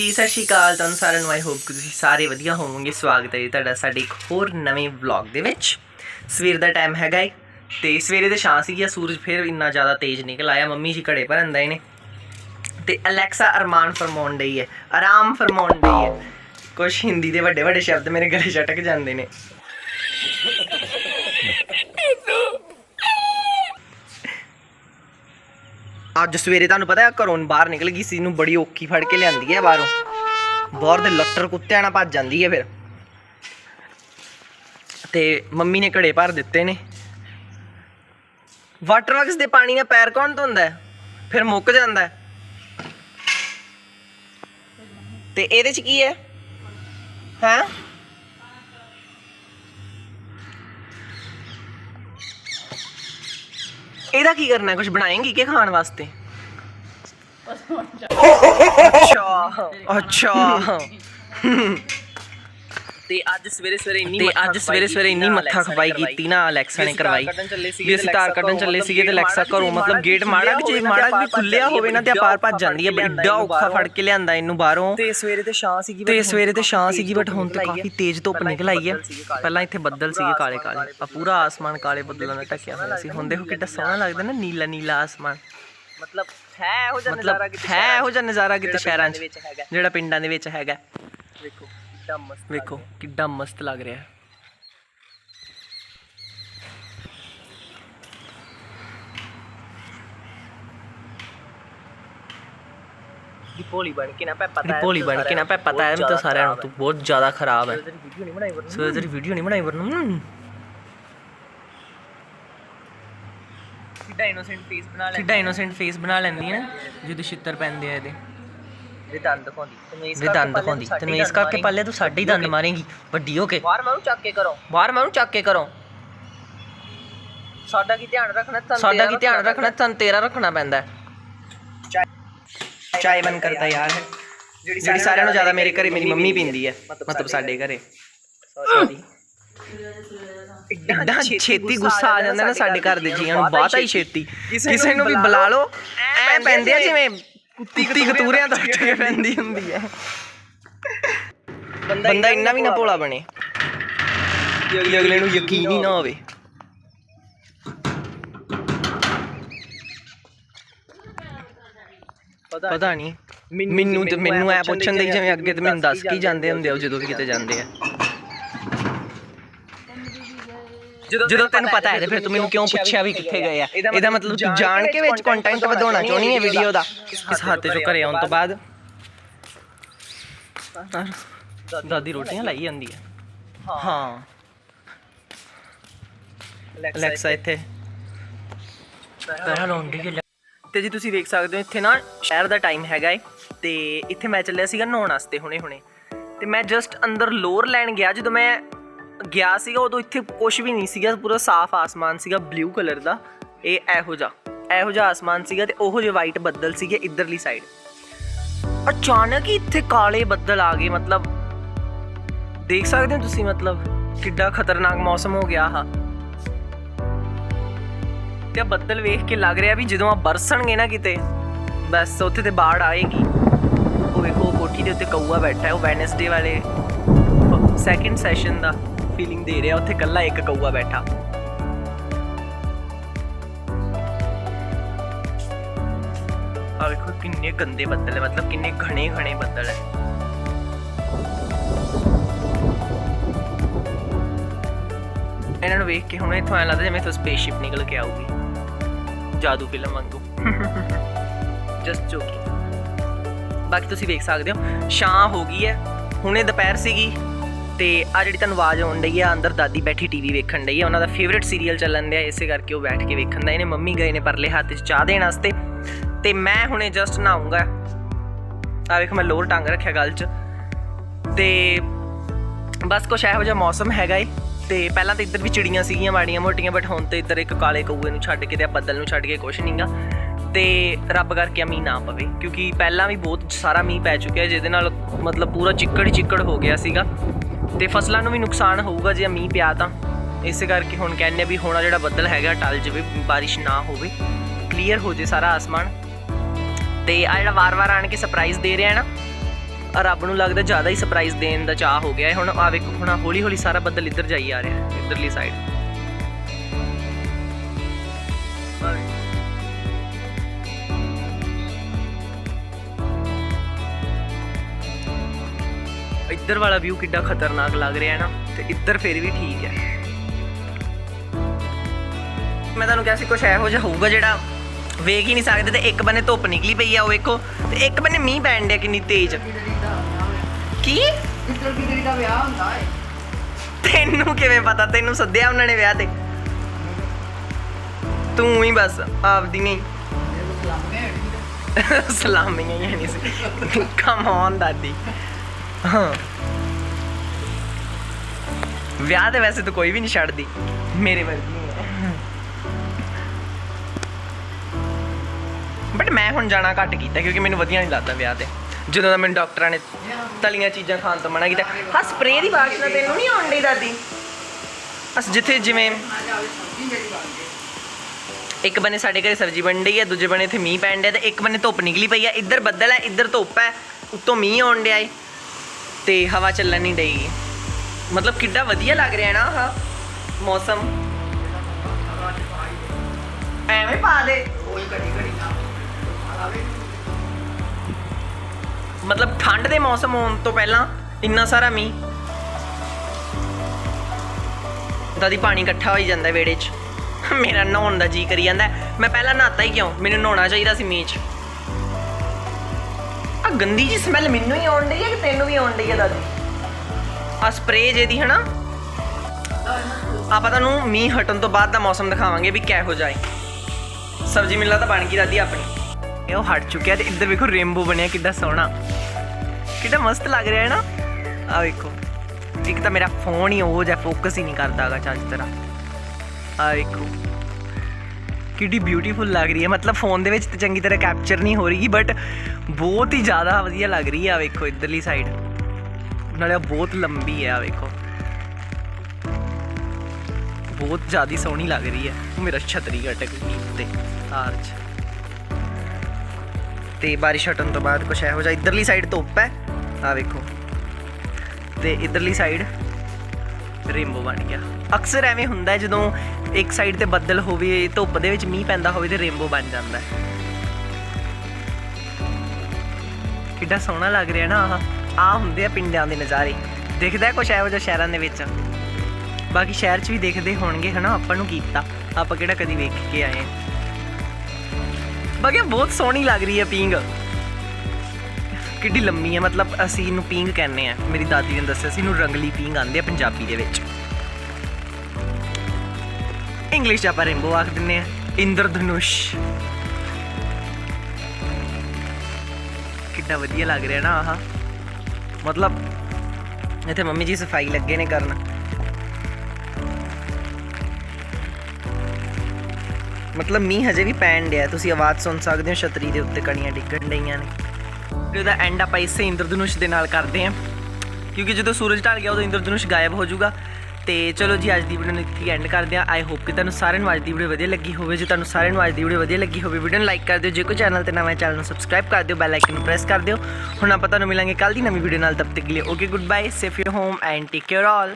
ਜੀ, ਸਤਿ ਸ਼੍ਰੀ ਅਕਾਲ। ਤੁਹਾਨੂੰ ਸਾਰਿਆਂ ਨੂੰ ਆਈ ਹੋਪ ਤੁਸੀਂ ਸਾਰੇ ਵਧੀਆ ਹੋਵੋਗੇ। ਸਵਾਗਤ ਹੈ ਜੀ ਤੁਹਾਡਾ ਸਾਡੇ ਇੱਕ ਹੋਰ ਨਵੇਂ ਵਲੌਗ ਦੇ ਵਿੱਚ। ਸਵੇਰ ਦਾ ਟਾਈਮ ਹੈਗਾ ਏ ਤੇ ਸਵੇਰੇ ਦੇ ਛਾਂ ਸੀਗੀ ਆ, ਸੂਰਜ ਫਿਰ ਇੰਨਾ ਜ਼ਿਆਦਾ ਤੇਜ਼ ਨਿਕਲ ਆਇਆ। ਮੰਮੀ ਜੀ ਘੜੇ ਭਰਨ ਦਾ ਇਹਨੇ ਤੇ ਅਲੈਕਸਾ ਅਰਮਾਨ ਫਰਮਾਉਣ ਡਈ ਹੈ ਆਰਾਮ ਫਰਮਾਉਣ ਡਈ ਹੈ ਕੁਝ ਹਿੰਦੀ ਦੇ ਵੱਡੇ ਵੱਡੇ ਸ਼ਬਦ ਮੇਰੇ ਗਲੇ ਛਟਕ ਜਾਂਦੇ ਨੇ। ਅੱਜ ਸਵੇਰੇ ਤੁਹਾਨੂੰ ਪਤਾ ਹੈ ਘਰੋਂ ਬਾਹਰ ਨਿਕਲ ਗਈ ਸੀ ਨੂੰ ਬੜੀ ਔਖੀ ਫੜ ਕੇ ਲਿਆਂਦੀ ਹੈ ਬਾਹਰੋਂ। ਬਾਹਰ ਦੇ ਲੱਟਰ ਕੁੱਤਿਆਂ ਨਾਲ ਭੱਜ ਜਾਂਦੀ ਹੈ ਫਿਰ। ਤੇ ਮੰਮੀ ਨੇ ਘੜੇ ਭਰ ਦਿੱਤੇ ਨੇ। ਵਾਟਰ ਵਰਕਸ ਦੇ ਪਾਣੀ ਨਾਲ ਪੈਰ ਕੌਣ ਧੋਂਦਾ ਹੈ? ਫਿਰ ਮੁੱਕ ਜਾਂਦਾ ਹੈ। ਤੇ ਇਹਦੇ ਚ ਕੀ ਹੈ? ਹੈ? ਇਹਦਾ ਕੀ ਕਰਨਾ ਕੁਝ ਬਣਾਏਂਗੀ ਕਿ ਖਾਣ ਵਾਸਤੇ? ਅੱਛਾ ਅੱਛਾ। ਤੇ ਅੱਜ ਸਵੇਰੇ ਸਵੇਰੇ ਇੰਨੀ ਤੇ ਅੱਜ ਸਵੇਰੇ ਸਵੇਰੇ ਇੰਨੀ ਮੱਥਾ ਖਪਾਈ ਕੀਤੀ ਨਾ ਅਲੈਕਸਾ ਨੇ ਕਰਵਾਈ। ਵੀ ਅਸੀਂ ਤਾਰ ਕੱਢਣ ਚੱਲੇ ਸੀਗੇ ਤੇ ਅਲੈਕਸਾ ਘਰੋਂ ਮਤਲਬ ਗੇਟ ਮਾੜਾ ਕਿ ਜੇ ਮਾੜਾ ਵੀ ਖੁੱਲਿਆ ਹੋਵੇ ਨਾ ਤੇ ਪਾਰ ਭੱਜ ਜਾਂਦੀ ਹੈ ਐਡਾ ਔਖਾ ਫੜ ਕੇ ਲਿਆਂਦਾ ਇਹਨੂੰ ਬਾਹਰੋਂ। ਤੇ ਸਵੇਰੇ ਤੇ ਛਾਂ ਸੀਗੀ ਤੇ ਸਵੇਰੇ ਤੇ ਛਾਂ ਸੀਗੀ ਬਟ ਹੁਣ ਤੇ ਕਾਫੀ ਤੇਜ਼ ਧੁੱਪ ਨਿਕਲ ਆਈ ਹੈ। ਪਹਿਲਾਂ ਇੱਥੇ ਬੱਦਲ ਸੀਗੇ ਕਾਲੇ ਕਾਲੇ। ਆ ਪੂਰਾ ਆਸਮਾਨ ਕਾਲੇ ਬੱਦਲਾਂ ਨਾਲ ਢੱਕਿਆ ਹੋਇਆ ਸੀ। ਹੁਣ ਦੇਖੋ ਕਿੱਡਾ ਸੋਹਣਾ ਲੱਗਦਾ ਨਾ ਨੀਲਾ ਨੀਲਾ ਆਸਮਾਨ। ਮਤਲਬ ਹੈ ਇਹੋ ਜਿਹਾ ਨਜ਼ਾਰਾ ਕਿਤੇ ਹੈ ਇਹੋ ਜਿਹਾ ਨਜ਼ਾਰਾ ਕਿਤੇ ਸ਼ਹਿਰਾਂ 'ਚ ਵਿੱਚ ਹੈਗਾ ਜਿਹੜਾ ਪਿੰਡਾਂ ਦੇ ਵਿੱਚ ਹੈਗਾ ਵੇਖੋ ਕਿੰਨਾ ਮਸਤ ਵੇਖੋ ਕਿੱਡਾ ਮਸਤ ਲੱਗ ਰਿਹਾ। ਭੋਲੀ ਬਣ ਕੇ ਨਾ ਪੈ ਪਤਾ ਤੇਰੀ ਭੋਲੀ ਬਣ ਕੇ ਨਾ ਪੈ ਪਤਾ ਹੈ ਮੈਨੂੰ ਤਾਂ ਸਾਰਿਆਂ ਨੂੰ ਤੂੰ ਬਹੁਤ ਜ਼ਿਆਦਾ ਖਰਾਬ ਹੈ। ਵੀਡੀਓ ਨਹੀਂ ਬਣਾਈ ਵਰਨਾ। ਸੋ ਤੇਰੀ ਵੀਡੀਓ ਨਹੀਂ ਬਣਾਈ ਵਰਨ। ਕਿੱਡਾ ਇਨੋਸੈਂਟ ਫੇਸ ਬਣਾ ਲੈ ਕਿੱਡਾ ਇਨੋਸੈਂਟ ਫੇਸ ਬਣਾ ਲੈਂਦੀ ਹੈ ਨਾ ਜਦੋਂ ਛਿੱਤਰ ਪੈਂਦੇ ਆ ਇਹਦੇ। ਦੇ ਦੰਦ ਦਿਖਾਉਂਦੀ ਤੈਨੂੰ ਇਸ ਵੀ ਦੰਦ ਦਿਖਾਉਂਦੀ ਤੈਨੂੰ ਇਸ ਕਰਕੇ ਪੱਲੇ ਤੂੰ ਸਾਡੇ ਹੀ ਦੰਦ ਮਾਰੇਂਗੀ ਵੱਡੀ ਹੋ ਕੇ। ਬਾਹਰ ਮਾਰੂ ਚੱਕ ਕੇ ਕਰੋ। ਬਾਹਰ ਮੈਨੂੰ ਚੱਕ ਕੇ ਕਰੋ। ਸਾਡਾ ਕੀ ਧਿਆਨ ਰੱਖਣਾ? ਤੁਹਾਨੂੰ ਸਾਡਾ ਕੀ ਧਿਆਨ ਰੱਖਣਾ? ਤੁਹਾਨੂੰ ਤੇਰਾ ਰੱਖਣਾ ਪੈਂਦਾ ਚਾय ਬਨ ਕਰਦਾ ਯਾਰ। ਜਿਹੜੀ ਸਾਰਿਆਂ ਨੂੰ ਜ਼ਿਆਦਾ ਮੇਰੇ ਘਰੇ ਮੇਰੀ ਮੰਮੀ ਪੀਂਦੀ ਹੈ। ਮਤਲਬ ਸਾਡੇ ਘਰੇ। ਸੌਰੀ ਇੱਡਾ ਛੇਤੀ ਗੁੱਸਾ ਆ ਜਾਂਦਾ ਨਾ ਸਾਡੇ ਘਰ ਦੇ ਜੀਆਂ ਨੂੰ। ਬਾਤ ਹੀ ਛੇਤੀ। ਕਿਸੇ ਨੂੰ ਵੀ ਬੁਲਾ ਲਓ। ਐ ਪੈਂਦੇ ਆ ਜਿਵੇਂ ਕੁੱਤੀ ਕਤੂਰਿਆਂ ਤੋਂ ਉੱਠ ਕੇ ਪੈਂਦੀ ਹੁੰਦੀ ਹੈ। ਬੰਦਾ ਇੰਨਾ ਵੀ ਨਾ ਭੋਲਾ ਬਣੇ। ਕਿ ਅਗਲੇ ਨੂੰ ਯਕੀਨ ਹੀ ਨਾ ਹੋਵੇ। ਪਤਾ ਨਹੀਂ। ਮੈਨੂੰ ਤੇ ਮੈਨੂੰ ਐ ਪੁੱਛਣ ਦੇ ਜਿਵੇਂ ਅੱਗੇ ਤੇ ਮੈਨੂੰ ਦੱਸ ਕੀ ਜਾਂਦੇ ਹੁੰਦੇ ਆ ਜਦੋਂ ਵੀ ਕਿਤੇ ਜਾਂਦੇ ਆ। ਜਦੋਂ ਤੈਨੂੰ ਪਤਾ ਹੈ ਤੇ ਫਿਰ ਤੂੰ ਮੈਨੂੰ ਕਿਉਂ ਪੁੱਛਿਆ ਵੀ ਕਿੱਥੇ ਗਏ ਆ? ਇਹਦਾ ਮਤਲਬ ਤੂੰ ਜਾਣ ਕੇ ਵਿੱਚ ਕੰਟੈਂਟ ਵਧਾਉਣਾ ਚਾਹਣੀ ਹੈ ਵੀਡੀਓ ਦਾ। ਇਸ ਹੱਥ ਚੋਂ ਘਰੇ ਆਉਣ ਤੋਂ ਬਾਅਦ? ਦਾਦੀ ਰੋਟੀਆਂ ਲਾਈ ਜਾਂਦੀ ਹੈ। ਹਾਂ। ਅਲੈਕਸਾ ਇੱਥੇ। ਪਹਿਲਾਂ ਲਾਉਂਦੀ ਹੈ। ਤੇ ਜੀ ਤੁਸੀਂ ਵੇਖ ਸਕਦੇ ਹੋ ਇੱਥੇ ਨਾ ਸ਼ਹਿਰ ਦਾ ਟਾਈਮ ਹੈਗਾ ਏ ਤੇ ਇੱਥੇ ਮੈਂ ਚੱਲਿਆ ਸੀਗਾ ਨਹਾਉਣ ਵਾਸਤੇ ਹੁਣੇ ਹੁਣੇ ਤੇ ਮੈਂ ਜਸਟ ਅੰਦਰ ਲੋਅਰ ਲੈਣ ਗਿਆ ਜਦੋਂ ਮੈਂ ਗਿਆ ਸੀਗਾ, ਉਦੋਂ ਇੱਥੇ ਕੁਝ ਵੀ ਨਹੀਂ ਸੀਗਾ, ਪੂਰਾ ਸਾਫ਼ ਆਸਮਾਨ ਸੀਗਾ ਬਲੂ ਕਲਰ ਦਾ। ਇਹ ਇਹੋ ਜਿਹਾ ਇਹੋ ਜਿਹਾ ਆਸਮਾਨ ਸੀਗਾ ਤੇ ਉਹੋ ਜਿਹੇ ਵਾਈਟ ਬੱਦਲ ਸੀਗੇ ਇਧਰਲੀ ਸਾਈਡ ਅਚਾਨਕ ਹੀ ਇੱਥੇ ਕਾਲੇ ਬੱਦਲ ਆ ਗਏ, ਮਤਲਬ ਦੇਖ ਸਕਦੇ ਹੋ ਤੁਸੀਂ, ਮਤਲਬ ਕਿੱਡਾ ਖਤਰਨਾਕ ਮੌਸਮ ਹੋ ਗਿਆ ਆਹ। ਤੇ ਬੱਦਲ ਵੇਖ ਕੇ ਲੱਗ ਰਿਹਾ ਵੀ ਜਦੋਂ ਆ ਬਰਸਣਗੇ ਨਾ ਕਿਤੇ, ਬਸ ਉੱਥੇ ਤੇ ਬਾੜ ਆਏਗੀ। ਉਹ ਵੇਖੋ ਕੋਠੀ ਦੇ ਉੱਤੇ ਕਊਆ ਬੈਠਾ ਹੈ, ਉਹ ਵੈਨਸਡੇ ਵਾਲੇ ਸੈਕਿੰਡ ਸੈਸ਼ਨ ਦਾ। ਫੀਲਿੰਗ ਦੇ ਰਿਹਾ, ਉੱਥੇ ਕੱਲਾ ਇੱਕ ਕਊਆ ਬੈਠਾ। ਆ ਵੇਖੋ ਕਿੰਨੇ ਗੰਦੇ ਬੱਦਲ ਹੈ, ਮਤਲਬ ਕਿੰਨੇ ਘਣੇ ਘਣੇ ਬੱਦਲ ਹੈ। ਇਹਨਾਂ ਨੂੰ ਵੇਖ ਕੇ ਹੁਣ ਇੱਥੋਂ ਐ ਲੱਗਦਾ ਜਿਵੇਂ ਇੱਥੋਂ ਸਪੇਸਸ਼ਿਪ ਨਿਕਲ ਕੇ ਆਊਗੀ। ਜਾਦੂ ਫਿਲਮ ਵਾਂਗੂ। ਜਸਟ ਜੋਕਿੰਗ ਬਾਕੀ ਤੁਸੀਂ ਵੇਖ ਸਕਦੇ ਹੋ ਸ਼ਾਮ ਹੋ ਗਈ ਹੈ। ਹੁਣੇ ਦੁਪਹਿਰ ਸੀਗੀ। ਤੇ ਆ ਜਿਹੜੀ ਤੁਹਾਨੂੰ ਆਵਾਜ਼ ਆਉਣ ਡਈ ਆ, ਅੰਦਰ ਦਾਦੀ ਬੈਠੀ ਟੀਵੀ ਵੇਖਣ ਡਈ ਆ, ਉਹਨਾਂ ਦਾ ਫੇਵਰਿਟ ਸੀਰੀਅਲ ਚੱਲਣ ਡਿਆ, ਇਸੇ ਕਰਕੇ ਉਹ ਬੈਠ ਕੇ ਵੇਖਣ ਦਾ ਇਹਨੇ ਮੰਮੀ ਗਏ ਨੇ ਪਰਲੇ ਹੱਥ 'ਚ ਚਾਹ ਦੇਣ ਵਾਸਤੇ। ਤੇ ਮੈਂ ਹੁਣੇ ਜਸਟ ਨਹਾਉਂਗਾ। ਆ ਵੇਖ, ਮੈਂ ਲੋਅਰ ਟੰਗ ਰੱਖਿਆ ਗੱਲ 'ਚ। ਤੇ ਬਸ ਕੁਛ ਇਹੋ ਜਿਹਾ ਮੌਸਮ ਹੈਗਾ ਏ। ਤੇ ਪਹਿਲਾਂ ਤਾਂ ਇੱਧਰ ਵੀ ਚਿੜੀਆਂ ਸੀਗੀਆਂ ਮਾੜੀਆਂ ਮੋਟੀਆਂ ਬਟ ਹੁਣ ਤੇ ਇੱਧਰ ਇੱਕ ਕਾਲੇ ਕਊਏ ਨੂੰ ਛੱਡ ਕੇ ਤੇ ਆ ਬੱਦਲ ਨੂੰ ਛੱਡ ਕੇ ਕੁਛ ਨਹੀਂਗਾ ਤੇ ਰੱਬ ਕਰਕੇ ਮੀਂਹ ਨਾ ਪਵੇ, ਕਿਉਂਕਿ ਪਹਿਲਾਂ ਵੀ ਬਹੁਤ ਸਾਰਾ ਮੀਂਹ ਪੈ ਚੁੱਕਿਆ, ਜਿਹਦੇ ਨਾਲ ਮਤਲਬ ਪੂਰਾ ਚਿੱਕੜ ਹੀ ਚਿੱਕੜ ਹੋ ਗਿਆ ਸੀਗਾ। ਤੇ ਫਸਲਾਂ ਨੂੰ ਵੀ ਨੁਕਸਾਨ ਹੋਊਗਾ ਜੇ ਮੀਂਹ ਪਿਆ ਤਾਂ। ਇਸੇ ਕਰਕੇ ਹੁਣ ਕਹਿੰਦੇ ਵੀ ਹੁਣ ਜਿਹੜਾ ਬੱਦਲ ਹੈਗਾ, ਟਲ ਜਾਵੇ, ਬਾਰਿਸ਼ ਨਾ ਹੋਵੇ। ਕਲੀਅਰ ਹੋ ਜੇ ਸਾਰਾ ਆਸਮਾਨ। ਤੇ ਆ ਜਿਹੜਾ ਵਾਰ-ਵਾਰ ਆਣ ਕੇ ਸਰਪ੍ਰਾਈਜ਼ ਦੇ ਰਿਹਾ ਨਾ ਆ ਰੱਬ ਨੂੰ ਲੱਗਦਾ ਜ਼ਿਆਦਾ ਹੀ ਸਰਪ੍ਰਾਈਜ਼ ਦੇਣ ਦਾ ਚਾਹ ਹੋ ਗਿਆ ਹੈ। ਹੁਣ ਆ ਵੇਖੋ, ਹੁਣ ਹੌਲੀ ਹੌਲੀ ਸਾਰਾ ਬੱਦਲ ਇੱਧਰ ਜਾਈ ਆ ਰਿਹਾ ਹੈ, ਇੱਧਰਲੀ ਸਾਈਡ ਇੱਧਰ ਵਾਲਾ ਵਿਊ ਕਿੱਡਾ ਖਤਰਨਾਕ ਲੱਗ ਰਿਹਾ ਹੈ ਨਾ ਤੇ ਇੱਧਰ ਫਿਰ ਵੀ ਠੀਕ ਹੈ ਮੈਂ ਤੁਹਾਨੂੰ ਕਿਹਾ ਸੀ ਕੁਝ ਇਹੋ ਜਿਹਾ ਹੋਊਗਾ ਜਿਹੜਾ ਵੇਖ ਹੀ ਨਹੀਂ ਸਕਦੇ ਤੇ ਇੱਕ ਬੰਨੇ ਧੁੱਪ ਨਿਕਲੀ ਪਈ ਆ ਉਹ ਵੇਖੋ ਤੇ ਇੱਕ ਬੰਨੇ ਮੀਂਹ ਪੈਣ ਡਿਆ ਕਿੰਨੀ ਤੇਜ਼ ਕੀ ਮਿੱਤਰ ਕੀ ਤੇਰੀ ਦਾ ਵਿਆਹ ਹੁੰਦਾ ਹੈ ਤੈਨੂੰ ਕਿਵੇਂ ਪਤਾ ਤੈਨੂੰ ਸੱਦਿਆ ਉਹਨਾਂ ਨੇ ਵਿਆਹ ਤੇ ਤੂੰ ਹੀ ਬਸ ਆਪਦੀਆਂ ਹੀ ਸਲਾਮੀਆਂ ਹੀ ਨਹੀਂ ਸੀ ਕਮ ਔਨ ਦਾਦੀ ਹਾਂ। ਵਿਆਹ ਤੇ ਵੈਸੇ ਤਾਂ ਕੋਈ ਵੀ ਨਹੀਂ ਛੱਡਦੀ। ਮੇਰੇ ਵਰਗੀ ਬਟ ਮੈਂ ਹੁਣ ਜਾਣਾ ਘੱਟ ਕੀਤਾ ਕਿਉਂਕਿ ਮੈਨੂੰ ਵਧੀਆ ਨਹੀਂ ਲੱਗਦਾ ਵਿਆਹ ਤੇ। ਜਦੋਂ ਦਾ ਮੈਨੂੰ ਡਾਕਟਰਾਂ ਨੇ ਤਲੀਆਂ ਚੀਜ਼ਾਂ ਖਾਣ ਤੋਂ ਮਨਾ ਕੀਤਾ। ਹਾਂ ਸਪਰੇਅ ਦੀ ਵਾਸ਼ਨਾ ਤੈਨੂੰ ਨਹੀਂ ਆਉਣ ਡਈ ਦਾਦੀ? ਅਸ ਜਿੱਥੇ ਜਿਵੇਂ ਇੱਕ ਬੰਨੇ ਸਾਡੇ ਘਰੇ ਸਬਜ਼ੀ ਬਣ ਰਹੀ ਹੈ, ਦੂਜੇ ਬੰਨੇ ਇੱਥੇ ਮੀਂਹ ਪੈਣ ਡਿਆ ਤੇ ਇੱਕ ਬੰਨੇ ਧੁੱਪ ਨਿਕਲੀ ਪਈ ਹੈ। ਇੱਧਰ ਬੱਦਲ ਹੈ, ਇੱਧਰ ਧੁੱਪ ਹੈ। ਉੱਤੋਂ ਮੀਂਹ ਆਉਣ ਡਿਆ ਏ। ਤੇ ਹਵਾ ਚੱਲਣ ਨਹੀਂ ਡਈ ਮਤਲਬ ਕਿੱਡਾ ਵਧੀਆ ਲੱਗ ਰਿਹਾ ਨਾ ਆਹ ਮੌਸਮ। ਐਵੇਂ ਪਾ ਦੇ। ਕੋਈ ਘੜੀ ਘੜੀ ਨਾ ਆਵੇ ਮਤਲਬ ਠੰਡ ਦੇ ਮੌਸਮ ਹੋਣ ਤੋਂ ਪਹਿਲਾਂ ਇੰਨਾ ਸਾਰਾ ਮੀਂਹ। ਦਾਦੀ ਪਾਣੀ ਇਕੱਠਾ ਹੋਈ ਜਾਂਦਾ ਵਿਹੜੇ 'ਚ। ਮੇਰਾ ਨਹਾਉਣ ਦਾ ਜੀ ਕਰੀ ਜਾਂਦਾ। ਮੈਂ ਪਹਿਲਾਂ ਨਹਾਤਾ ਹੀ ਕਿਉਂ? ਮੈਨੂੰ ਨਹਾਉਣਾ ਚਾਹੀਦਾ ਸੀ ਮੀਂਹ 'ਚ। ਆ ਗੰਦੀ ਜੀ ਸਮੈਲ ਮੈਨੂੰ ਹੀ ਆਉਣ ਡਈ ਹੈ ਕਿ ਤੈਨੂੰ ਵੀ ਆਉਣ ਡਈ ਹੈ ਦਾਦੀ? ਆ ਸਪਰੇਅ ਜਿਹਦੀ ਹਨਾ? ਆਪਾਂ ਤੁਹਾਨੂੰ ਮੀਂਹ ਹਟਣ ਤੋਂ ਬਾਅਦ ਦਾ ਮੌਸਮ ਦਿਖਾਵਾਂਗੇ ਵੀ ਕਿਹੋ ਜਾਏ ਸਬਜ਼ੀ ਮਿਲਣਾ ਤਾਂ ਬਣ ਗਈ ਦਾਦੀ ਆਪਣੀ। ਇਹ ਉਹ ਹਟ ਚੁੱਕਿਆ ਤੇ ਇੱਧਰ ਵੇਖੋ ਰੇਨਬੋ ਬਣਿਆ, ਕਿੱਡਾ ਸੋਹਣਾ। ਕਿੱਡਾ ਮਸਤ ਲੱਗ ਰਿਹਾ ਹੈ ਨਾ? ਆ ਵੇਖੋ, ਇੱਕ ਤਾਂ ਮੇਰਾ ਫੋਨ ਹੀ ਉਹ ਜਿਹਾ ਫੋਕਸ ਹੀ ਨਹੀਂ ਕਰਦਾਗਾ ਚੱਜ ਤਰ੍ਹਾਂ ਆ ਵੇਖੋ। ਕਿੱਡੀ ਬਿਊਟੀਫੁਲ ਲੱਗ ਰਹੀ ਹੈ। ਮਤਲਬ ਫੋਨ ਦੇ ਵਿੱਚ ਤੇ ਚੰਗੀ ਤਰ੍ਹਾਂ ਕੈਪਚਰ ਨਹੀਂ ਹੋ ਰਹੀ ਬਟ ਬਹੁਤ ਹੀ ਜ਼ਿਆਦਾ ਵਧੀਆ ਲੱਗ ਰਹੀ ਹੈ। ਆ ਵੇਖੋ, ਇੱਧਰਲੀ ਸਾਈਡ ਨਾਲੇ ਬਹੁਤ ਲੰਬੀ ਹੈ ਆ ਵੇਖੋ। ਬਹੁਤ ਜ਼ਿਆਦਾ ਸੋਹਣੀ ਲੱਗ ਰਹੀ ਹੈ। ਮੇਰਾ ਛਤਰੀ ਅਟਕ ਗਈ ਉੱਤੇ ਤਾਰ 'ਚ। ਤੇ ਬਾਰਿਸ਼ ਹਟਣ ਤੋਂ ਬਾਅਦ ਕੁਛ ਇਹੋ ਜਿਹਾ ਇਧਰਲੀ ਸਾਈਡ ਧੁੱਪ ਹੈ। ਆ ਵੇਖੋ। ਤੇ ਇਧਰਲੀ ਸਾਈਡ ਰੇਨਬੋ ਬਣ ਗਿਆ ਅਕਸਰ ਐਵੇਂ ਹੁੰਦਾ ਜਦੋਂ ਇੱਕ ਸਾਈਡ ਤੇ ਬੱਦਲ ਹੋਵੇ, ਧੁੱਪ ਦੇ ਵਿੱਚ ਮੀਂਹ ਪੈਂਦਾ ਹੋਵੇ ਤੇ ਰੇਨਬੋ ਬਣ ਜਾਂਦਾ ਹੈ। ਕਿੱਡਾ ਸੋਹਣਾ ਲੱਗ ਰਿਹਾ ਨਾ ਆਹ। ਆ ਹੁੰਦੇ ਆ ਪਿੰਡਾਂ ਦੇ ਨਜ਼ਾਰੇ। ਦਿਖਦਾ ਕੁਛ ਇਹੋ ਜਿਹਾ ਸ਼ਹਿਰਾਂ ਦੇ ਵਿੱਚ। ਬਾਕੀ ਸ਼ਹਿਰ 'ਚ ਵੀ ਦੇਖਦੇ ਹੋਣਗੇ, ਹਨਾ? ਆਪਾਂ ਨੂੰ ਕੀਤਾ ਆਪਾਂ ਕਿਹੜਾ ਕਦੀ ਵੇਖ ਕੇ ਆਏ ਬਾਕੀ ਬਹੁਤ ਸੋਹਣੀ ਲੱਗ ਰਹੀ ਹੈ ਪੀਂਗ ਕਿੱਡੀ ਲੰਮੀ ਹੈ, ਮਤਲਬ ਅਸੀਂ ਇਹਨੂੰ ਪੀਂਗ ਕਹਿੰਦੇ ਆ ਮੇਰੀ ਦਾਦੀ ਨੇ ਦੱਸਿਆ ਸੀ, ਇਹਨੂੰ ਰੰਗਲੀ ਪੀਂਗ ਆਂਦੇ ਆ ਪੰਜਾਬੀ ਦੇ ਵਿੱਚ। ਇੰਗਲਿਸ਼ 'ਚ ਆਪਾਂ ਰੇਨਬੋ ਆਖ ਦਿੰਦੇ ਆ ਇੰਦਰਧਨੁਸ਼। ਕਿੱਡਾ ਵਧੀਆ ਲੱਗ ਰਿਹਾ ਨਾ ਆਹ। ਮਤਲਬ, ਇੱਥੇ ਮੰਮੀ ਜੀ ਸਫ਼ਾਈ ਲੱਗੇ ਨੇ ਕਰਨ। ਮਤਲਬ ਮੀਂਹ ਹਜੇ ਵੀ ਪੈਣ ਡਿਆ। ਤੁਸੀਂ ਆਵਾਜ਼ ਸੁਣ ਸਕਦੇ ਹੋ, ਛਤਰੀ ਦੇ ਉੱਤੇ ਕਣੀਆਂ ਡਿੱਗਣ ਡਈਆਂ ਨੇ। ਤੇ ਉਹਦਾ ਐਂਡ ਆਪਾਂ ਇਸੇ ਇੰਦਰਧਨੁਸ਼ ਦੇ ਨਾਲ ਕਰਦੇ ਹਾਂ। ਕਿਉਂਕਿ ਜਦੋਂ ਸੂਰਜ ਢਲ ਗਿਆ, ਉਦੋਂ ਇੰਦਰਧਨੁਸ਼ ਗਾਇਬ ਹੋ ਜਾਊਗਾ। ਤੇ ਚਲੋ ਜੀ, ਅੱਜ ਦੀ ਵੀਡੀਓ ਨੂੰ ਇੱਥੇ ਐਂਡ ਕਰਦੇ ਹਾਂ। ਆਈ ਹੋਪ ਕਿ ਤੁਹਾਨੂੰ ਸਾਰਿਆਂ ਨੂੰ ਅੱਜ ਦੀ ਵੀਡੀਓ ਵਧੀਆ ਲੱਗੀ ਹੋਵੇ। ਜੇ ਤੁਹਾਨੂੰ ਸਾਰਿਆਂ ਨੂੰ ਅੱਜ ਦੀ ਵੀਡੀਓ ਵਧੀਆ ਲੱਗੀ ਹੋਵੇ ਵੀਡੀਓ ਨੂੰ ਲਾਈਕ ਕਰ ਦਿਓ। ਜੇ ਕੋਈ ਚੈਨਲ ਤੇ ਨਵਾਂ ਚੈਨਲ ਨੂੰ ਸਬਸਕ੍ਰਾਈਬ ਕਰ ਦਿਓ। ਬੈਲ ਆਈਕਨ ਨੂੰ ਪ੍ਰੈਸ ਕਰ ਦਿਓ। ਹੁਣ ਆਪਾਂ ਤੁਹਾਨੂੰ ਮਿਲਾਂਗੇ ਕੱਲ ਦੀ ਨਵੀਂ ਵੀਡੀਓ ਨਾਲ। ਤਬ ਤੱਕ ਲਈ okay good bye safe your home and take care all